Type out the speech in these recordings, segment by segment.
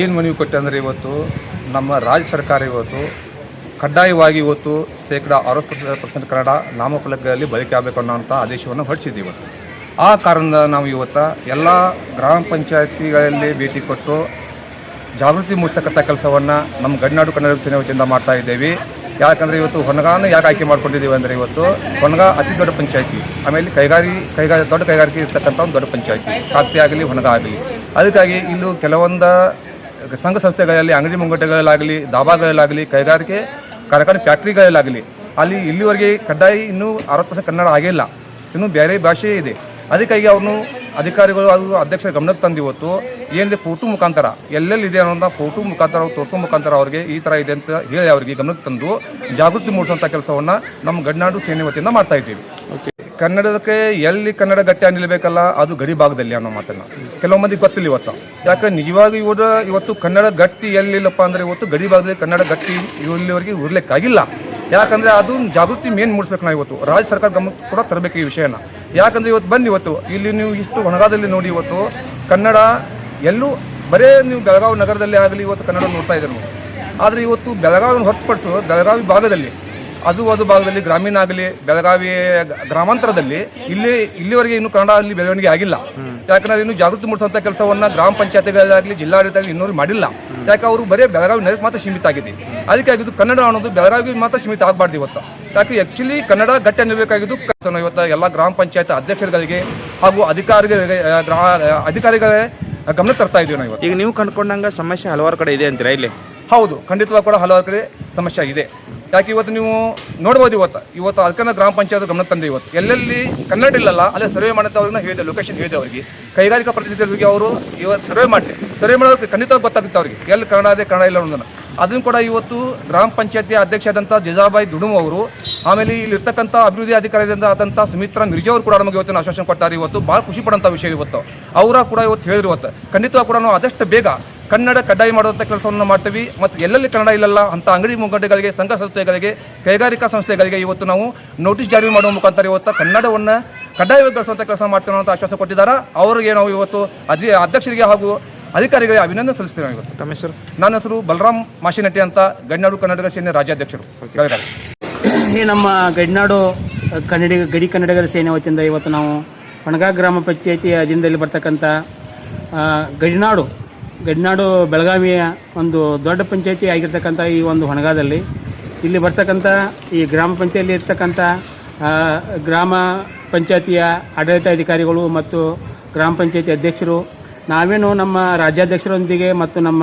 ಏನು ಮನವಿ ಕೊಟ್ಟೆ ಅಂದರೆ ಇವತ್ತು ನಮ್ಮ ರಾಜ್ಯ ಸರ್ಕಾರ ಇವತ್ತು ಕಡ್ಡಾಯವಾಗಿ ಇವತ್ತು ಶೇಕಡ ಅರವತ್ತು ಪರ್ಸೆಂಟ್ ಕನ್ನಡ ನಾಮಫಲಕದಲ್ಲಿ ಬಳಕೆ ಆಗಬೇಕು ಅನ್ನೋಂಥ ಆದೇಶವನ್ನು ಹೊರಡಿಸಿದ್ದೀವಿ ಇವತ್ತು. ಆ ಕಾರಣದಿಂದ ನಾವು ಇವತ್ತು ಎಲ್ಲ ಗ್ರಾಮ ಪಂಚಾಯತಿಗಳಲ್ಲಿ ಭೇಟಿ ಕೊಟ್ಟು ಜಾಗೃತಿ ಮೂಡಿಸ್ತಕ್ಕಂಥ ಕೆಲಸವನ್ನು ನಮ್ಮ ಗಡಿನಾಡು ಕನ್ನಡ ವತಿಯಿಂದ ಮಾಡ್ತಾ ಇದ್ದೇವೆ. ಯಾಕಂದರೆ ಇವತ್ತು ಹೊನಗಾನ ಯಾಕೆ ಆಯ್ಕೆ ಮಾಡ್ಕೊಂಡಿದ್ದೀವಿ ಅಂದರೆ ಇವತ್ತು ಹೊನಗ ಅತಿ ದೊಡ್ಡ ಪಂಚಾಯತಿ, ಆಮೇಲೆ ಕೈಗಾರಿ ಕೈಗಾರಿ ದೊಡ್ಡ ಕೈಗಾರಿಕೆ ಇರ್ತಕ್ಕಂಥ ಒಂದು ದೊಡ್ಡ ಪಂಚಾಯತಿ. ಖಾತೆ ಆಗಲಿ, ಹೊನಗ ಆಗಲಿ. ಅದಕ್ಕಾಗಿ ಇಲ್ಲೂ ಕೆಲವೊಂದು ಸಂಘ ಸಂಸ್ಥೆಗಳಲ್ಲಿ ಅಂಗಡಿ ಮುಂಗಟ್ಟೆಗಳಲ್ಲಾಗಲಿ, ದಾಬಾಗಳಲ್ಲಾಗಲಿ, ಕೈಗಾರಿಕೆ ಕಾರ್ಖಾನೆ ಫ್ಯಾಕ್ಟ್ರಿಗಳಲ್ಲಾಗಲಿ, ಅಲ್ಲಿ ಇಲ್ಲಿವರೆಗೆ ಕಡ್ಡಾಯ ಇನ್ನೂ ಅರವತ್ತು ಪರ್ಸೆಂಟ್ ಕನ್ನಡ ಆಗಿಲ್ಲ ಇನ್ನೂ ಬೇರೆ ಭಾಷೆ ಇದೆ. ಅದಕ್ಕಾಗಿ ಅವನು ಅಧಿಕಾರಿಗಳು ಅದು ಅಧ್ಯಕ್ಷರ ಗಮನಕ್ಕೆ ತಂದು ಇವತ್ತು ಏನಿದೆ ಫೋಟೋ ಮುಖಾಂತರ ಎಲ್ಲೆಲ್ಲಿ ಇದೆ ಅನ್ನೋಂಥ ಫೋಟೋ ಮುಖಾಂತರ ಅವ್ರು ತೋರಿಸೋ ಮುಖಾಂತರ ಅವ್ರಿಗೆ ಈ ಥರ ಇದೆ ಅಂತ ಹೇಳಿ ಅವರಿಗೆ ಗಮನಕ್ಕೆ ತಂದು ಜಾಗೃತಿ ಮೂಡಿಸುವಂಥ ಕೆಲಸವನ್ನು ನಮ್ಮ ಗಡ್ನಾಡು ಸೇನೆ ವತಿಯಿಂದ ಮಾಡ್ತಾ ಇದ್ದೀವಿ. ಕನ್ನಡಕ್ಕೆ ಎಲ್ಲಿ ಕನ್ನಡ ಗಟ್ಟಿ ನಿಲ್ಲಬೇಕಲ್ಲ, ಅದು ಗಡಿ ಭಾಗದಲ್ಲಿ ಅನ್ನೋ ಮಾತನ್ನ. ಕೆಲವು ಮಂದಿ ಗೊತ್ತಿಲ್ಲ ಇವತ್ತು. ಯಾಕಂದ್ರೆ ನಿಜವಾಗಿ ಇವರು ಇವತ್ತು ಕನ್ನಡ ಗಟ್ಟಿ ಎಲ್ಲಿಲ್ಲಪ್ಪ ಅಂದ್ರೆ ಇವತ್ತು ಗಡಿ ಭಾಗದಲ್ಲಿ ಕನ್ನಡ ಗಟ್ಟಿ ಇಲ್ಲಿವರೆಗೆ ಉರ್ಲಿಕ್ಕಾಗಿಲ್ಲ ಯಾಕಂದ್ರೆ ಅದು ಜಾಗೃತಿ ಮೇನ್ ಮೂಡಿಸ್ಬೇಕು ನಾವು ಇವತ್ತು. ರಾಜ್ಯ ಸರ್ಕಾರ ಗಮನ ಕೂಡ ತರಬೇಕು ಈ ವಿಷಯನ. ಯಾಕಂದ್ರೆ ಇವತ್ತು ಬಂದು ಇವತ್ತು. ಇಲ್ಲಿ ನೀವು ಇಷ್ಟು ಹೊಣಗಾದಲ್ಲಿ ನೋಡಿ ಇವತ್ತು ಕನ್ನಡ ಎಲ್ಲೂ ಬರೇ ನೀವು ಬೆಳಗಾವಿ ನಗರದಲ್ಲಿ ಆಗಲಿ ಇವತ್ತು ಕನ್ನಡ ನೋಡ್ತಾ ಇದ್ರು ಆದರೆ ಇವತ್ತು ಬೆಳಗಾವಿ ಹೊರತುಪಡಿಸು ಬೆಳಗಾವಿ ಭಾಗದಲ್ಲಿ ಅದು ಭಾಗದಲ್ಲಿ ಗ್ರಾಮೀಣ ಆಗಲಿ ಬೆಳಗಾವಿ ಗ್ರಾಮಾಂತರದಲ್ಲಿ ಇಲ್ಲಿ ಇಲ್ಲಿವರೆಗೆ ಇನ್ನು ಕನ್ನಡ ಅಲ್ಲಿ ಬೆಳವಣಿಗೆ ಆಗಿಲ್ಲ. ಯಾಕಂದ್ರೆ ಇನ್ನು ಜಾಗೃತಿ ಮೂಡಿಸುವಂತ ಕೆಲಸವನ್ನ ಗ್ರಾಮ ಪಂಚಾಯತ್ಗಳಾಗಲಿ ಜಿಲ್ಲಾಡಳಿತ ಇನ್ನೂ ಮಾಡಿಲ್ಲ. ಯಾಕೆ ಅವರು ಬರೀ ಬೆಳಗಾವಿ ನಗರಕ್ಕೆ ಮಾತ್ರ ಸೀಮಿತ ಆಗಿದೆ. ಅದಕ್ಕಾಗಿ ಇದು ಕನ್ನಡ ಅನ್ನೋದು ಬೆಳಗಾವಿ ಮಾತ್ರ ಸೀಮಿತ ಆಗಬಾರ್ದು ಇವತ್ತು. ಯಾಕೆ ಆಕ್ಚುಲಿ ಕನ್ನಡ ಗಟ್ಟಿ ಅನ್ನಬೇಕಾಗಿದ್ದು ಇವತ್ತು ಎಲ್ಲ ಗ್ರಾಮ ಪಂಚಾಯತ್ ಅಧ್ಯಕ್ಷರುಗಳಿಗೆ ಹಾಗೂ ಅಧಿಕಾರಿಗಳಿಗೆ ಅಧಿಕಾರಿಗಳೇ ಗಮನ ತರ್ತಾ ಇದೀವಿ ನಾವು ಈಗ ನೀವು ಕಂಡ್ಕೊಂಡಂಗ ಸಮಸ್ಯೆ ಹಲವಾರು ಕಡೆ ಇದೆ ಅಂತೀರಾ ಇಲ್ಲಿ? ಹೌದು, ಖಂಡಿತವಾಗಿ ಕೂಡ ಹಲವಾರು ಕಡೆ ಸಮಸ್ಯೆ ಆಗಿದೆ. ಯಾಕೆ ಇವತ್ತು ನೀವು ನೋಡ್ಬೋದು ಇವತ್ತು ಇವತ್ತು ಅದಕ್ಕನ್ನ ಗ್ರಾಮ ಪಂಚಾಯತ್ ಗಮನ ತಂದೆ ಇವತ್ತು. ಎಲ್ಲೆಲ್ಲಿ ಕನ್ನಡ ಇಲ್ಲಲ್ಲ, ಅಲ್ಲೇ ಸರ್ವೆ ಮಾಡುತ್ತೆ ಅವ್ರನ್ನ ಹೇಳಿದೆ ಲೊಕೇಶನ್ ಹೇಳಿದೆ ಅವರಿಗೆ. ಕೈಗಾರಿಕಾ ಪ್ರತಿನಿಧಿಗಳಿಗೆ ಅವರು ಇವತ್ತು ಸರ್ವೆ ಮಾಡಿ ಸರ್ವೆ ಮಾಡೋದಕ್ಕೆ ಖಂಡಿತವಾಗಿ ಗೊತ್ತಾಗುತ್ತೆ ಅವರಿಗೆ. ಎಲ್ಲಿ ಕನ್ನಡ ಅದೇ ಕನ್ನಡ ಇಲ್ಲ ಅನ್ನೋದನ್ನು. ಅದನ್ನು ಕೂಡ ಇವತ್ತು ಗ್ರಾಮ ಪಂಚಾಯತಿ ಅಧ್ಯಕ್ಷ ಆದಂಥ ಜಿಜಾಬಾಯಿ ದುಡುಮ್ ಅವರು, ಆಮೇಲೆ ಇಲ್ಲಿರ್ತಕ್ಕಂಥ ಅಭಿವೃದ್ಧಿ ಅಧಿಕಾರಿಯಿಂದ ಆದಂಥ ಸುಮಿತ್ರ ಮಿರ್ಜಾ ಅವರು ಕೂಡ ನಮಗೆ ಇವತ್ತಿನ ಆಶ್ವಾಸನೆ ಕೊಟ್ಟಾರೆ ಇವತ್ತು. ಭಾಳ ಖುಷಿ ಪಡೋಂಥ ವಿಷಯ ಇವತ್ತು. ಅವರ ಕೂಡ ಇವತ್ತು ಹೇಳಿದ್ರು ಇವತ್ತು. ಖಂಡಿತವಾಗಿ ಕೂಡ ನಾವು ಆದಷ್ಟು ಬೇಗ ಕನ್ನಡ ಕಡ್ಡಾಯ ಮಾಡುವಂಥ ಕೆಲಸವನ್ನು ಮಾಡ್ತೀವಿ. ಮತ್ತು ಎಲ್ಲೆಲ್ಲಿ ಕನ್ನಡ ಇಲ್ಲಲ್ಲ ಅಂತ ಅಂಗಡಿ ಮುಂಗಡ್ಡೆಗಳಿಗೆ ಸಂಘ ಸಂಸ್ಥೆಗಳಿಗೆ ಕೈಗಾರಿಕಾ ಸಂಸ್ಥೆಗಳಿಗೆ ಇವತ್ತು ನಾವು ನೋಟಿಸ್ ಜಾರಿ ಮಾಡುವ ಮುಖಾಂತರ ಇವತ್ತು ಕನ್ನಡವನ್ನು ಕಡ್ಡಾಯಗೊಳಿಸುವಂಥ ಕೆಲಸ ಮಾಡ್ತೀವಿ ಅಂತ ಆಶ್ವಾಸ ಕೊಟ್ಟಿದ್ದಾರೆ. ಅವರಿಗೆ ನಾವು ಇವತ್ತು ಅಧಿ ಅಧ್ಯಕ್ಷರಿಗೆ ಹಾಗೂ ಅಧಿಕಾರಿಗಳಿಗೆ ಅಭಿನಂದನೆ ಸಲ್ಲಿಸ್ತೇವೆ ಇವತ್ತು. ತಮ್ಮ ಹೆಸರು ನನ್ನ ಹೆಸರು ಬಲರಾಮ್ ಮಾಶಿನಟ್ಟಿ ಅಂತ ಗಡಿನಾಡು ಕನ್ನಡಿಗರ ಸೇನೆ ರಾಜ್ಯಾಧ್ಯಕ್ಷರು. ಈ ನಮ್ಮ ಗಡಿನಾಡು ಕನ್ನಡಿ ಗಡಿ ಕನ್ನಡಿಗರ ಸೇನೆ ವತಿಯಿಂದ ಇವತ್ತು ನಾವು ಒಣಗಾ ಗ್ರಾಮ ಪಂಚಾಯಿತಿ ಅಧೀನದಲ್ಲಿ ಬರ್ತಕ್ಕಂಥ ಗಡಿನಾಡು ಗಡಿನಾಡು ಬೆಳಗಾವಿಯ ಒಂದು ದೊಡ್ಡ ಪಂಚಾಯತಿ ಆಗಿರ್ತಕ್ಕಂಥ ಈ ಒಂದು ಹೊಣಗಾದಲ್ಲಿ ಇಲ್ಲಿ ಬರ್ತಕ್ಕಂಥ ಈ ಗ್ರಾಮ ಪಂಚಾಯತಿಯಲ್ಲಿ ಇರ್ತಕ್ಕಂಥ ಗ್ರಾಮ ಪಂಚಾಯತಿಯ ಆಡಳಿತಾಧಿಕಾರಿಗಳು ಮತ್ತು ಗ್ರಾಮ ಪಂಚಾಯತಿ ಅಧ್ಯಕ್ಷರು, ನಾವೇನು ನಮ್ಮ ರಾಜ್ಯಾಧ್ಯಕ್ಷರೊಂದಿಗೆ ಮತ್ತು ನಮ್ಮ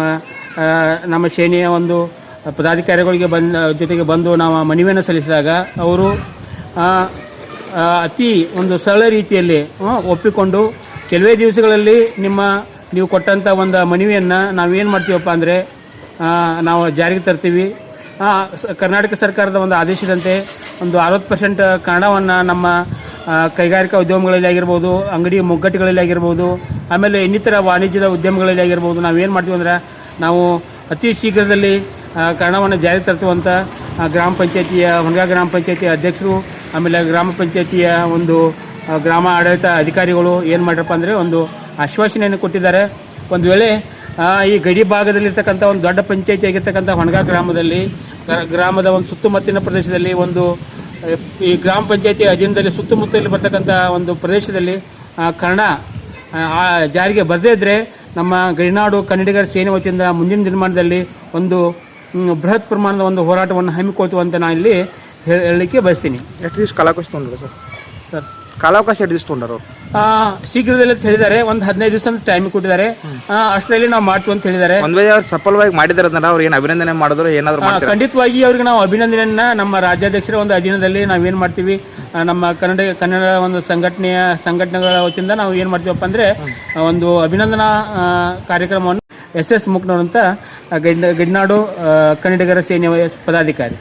ನಮ್ಮ ಸೇನೆಯ ಒಂದು ಪದಾಧಿಕಾರಿಗಳಿಗೆ ಬಂದ, ಜೊತೆಗೆ ಬಂದು ನಾವು ಮನವಿಯನ್ನು ಸಲ್ಲಿಸಿದಾಗ ಅವರು ಅತಿ ಒಂದು ಸರಳ ರೀತಿಯಲ್ಲಿ ಒಪ್ಪಿಕೊಂಡು ಕೆಲವೇ ದಿವಸಗಳಲ್ಲಿ ನಿಮ್ಮ ನೀವು ಕೊಟ್ಟಂಥ ಒಂದು ಮನವಿಯನ್ನು ನಾವೇನು ಮಾಡ್ತೀವಪ್ಪ ಅಂದರೆ ನಾವು ಜಾರಿಗೆ ತರ್ತೀವಿ. ಕರ್ನಾಟಕ ಸರ್ಕಾರದ ಒಂದು ಆದೇಶದಂತೆ ಒಂದು ಅರವತ್ತು ಪರ್ಸೆಂಟ್ ಕನ್ನಡವನ್ನು ನಮ್ಮ ಕೈಗಾರಿಕಾ ಉದ್ಯಮಗಳಲ್ಲಿ ಆಗಿರ್ಬೋದು, ಅಂಗಡಿ ಮುಗ್ಗಟ್ಟುಗಳಲ್ಲಿ ಆಗಿರ್ಬೋದು, ಆಮೇಲೆ ಇನ್ನಿತರ ವಾಣಿಜ್ಯದ ಉದ್ಯಮಗಳಲ್ಲಿ ಆಗಿರ್ಬೋದು ನಾವೇನು ಮಾಡ್ತೀವಿ ಅಂದರೆ, ನಾವು ಅತಿ ಶೀಘ್ರದಲ್ಲಿ ಕನ್ನಡವನ್ನು ಜಾರಿ ತರ್ತುವಂಥ ಗ್ರಾಮ ಪಂಚಾಯತಿಯ ಹೊಣಗಾ ಗ್ರಾಮ ಪಂಚಾಯತಿಯ ಅಧ್ಯಕ್ಷರು, ಆಮೇಲೆ ಗ್ರಾಮ ಪಂಚಾಯತಿಯ ಒಂದು ಗ್ರಾಮ ಆಡಳಿತ ಅಧಿಕಾರಿಗಳು ಏನು ಮಾಡ್ರಪ್ಪ ಅಂದರೆ ಒಂದು ಆಶ್ವಾಸನೆಯನ್ನು ಕೊಟ್ಟಿದ್ದಾರೆ. ಒಂದು ವೇಳೆ ಈ ಗಡಿ ಭಾಗದಲ್ಲಿರ್ತಕ್ಕಂಥ ಒಂದು ದೊಡ್ಡ ಪಂಚಾಯಿತಿ ಆಗಿರ್ತಕ್ಕಂಥ ಹೊಣಗಾ ಗ್ರಾಮದಲ್ಲಿ ಗ್ರಾಮದ ಒಂದು ಸುತ್ತಮುತ್ತಲಿನ ಪ್ರದೇಶದಲ್ಲಿ ಒಂದು ಈ ಗ್ರಾಮ ಪಂಚಾಯತಿ ಅಧೀನದಲ್ಲಿ ಸುತ್ತಮುತ್ತಲಿ ಬರ್ತಕ್ಕಂಥ ಒಂದು ಪ್ರದೇಶದಲ್ಲಿ ಕರ್ಣ ಕನ್ನಡ ಜಾರಿಗೆ ಬರದೇ ಇದ್ದರೆ ನಮ್ಮ ಗಡಿನಾಡು ಕನ್ನಡಿಗರ ಸೇನೆ ವತಿಯಿಂದ ಮುಂದಿನ ದಿನಮಾನದಲ್ಲಿ ಒಂದು ಬೃಹತ್ ಪ್ರಮಾಣದ ಒಂದು ಹೋರಾಟವನ್ನು ಹಮ್ಮಿಕೊಳ್ತು ಅಂತ ನಾನು ಇಲ್ಲಿ ಹೇಳ- ಹೇಳಲಿಕ್ಕೆ ಬಯಸ್ತೀನಿ. ಎಷ್ಟು ದಿವಸ ಕಾಲಾವಕಾಶ ತೊಗೊಂಡ್ರು ಸರ್ ಸರ್ ಕಾಲಾವಕಾಶ ಎಷ್ಟು ದಿವಸ ತೊಗೊಂಡರು ಶೀಘ್ರದಲ್ಲೇ ಅಂತ ಹೇಳಿದ್ದಾರೆ. ಒಂದು ಹದಿನೈದು ದಿವಸ ಟೈಮ್ ಕೊಟ್ಟಿದ್ದಾರೆ. ಆ, ಅಷ್ಟರಲ್ಲಿ ನಾವು ಮಾಡ್ತೀವಿ ಅಂತ ಹೇಳಿದ್ದಾರೆ. ಒಂದ್ ವೇಳೆ ಅವ್ರು ಸಫಲವಾಗಿ ಮಾಡಿದಾರೆ ಅಂದ್ರೆ ಅವ್ರು ಏನು ಅಭಿನಂದನೆ ಮಾಡಿದ್ರು ಏನಾದ್ರು ಆ, ಮಾಡ್ತಾರೆ? ಖಂಡಿತವಾಗಿ ಅವ್ರಿಗೆ ನಾವು ಅಭಿನಂದನೆಯನ್ನ ನಮ್ಮ ರಾಜ್ಯಾಧ್ಯಕ್ಷರ ಒಂದು ಅಧೀನದಲ್ಲಿ ನಾವೇನು ಮಾಡ್ತೀವಿ? ಆ, ನಮ್ಮ ಕನ್ನಡ ಕನ್ನಡ ಒಂದು ಸಂಘಟನೆಯ ಸಂಘಟನೆಗಳ ವತಿಯಿಂದ ನಾವು ಏನು ಮಾಡ್ತೀವಪ್ಪ ಅಂದ್ರೆ ಒಂದು ಅಭಿನಂದನಾ ಆ, ಕಾರ್ಯಕ್ರಮವನ್ನು ಎಸ್ ಎಸ್ ಮುಕ್ನವ್ರು ಅಂತ ಆ, ಗಡಿ ಗಡಿನಾಡು ಆ, ಕನ್ನಡಿಗರ ಸೇನೆ ಪದಾಧಿಕಾರಿ.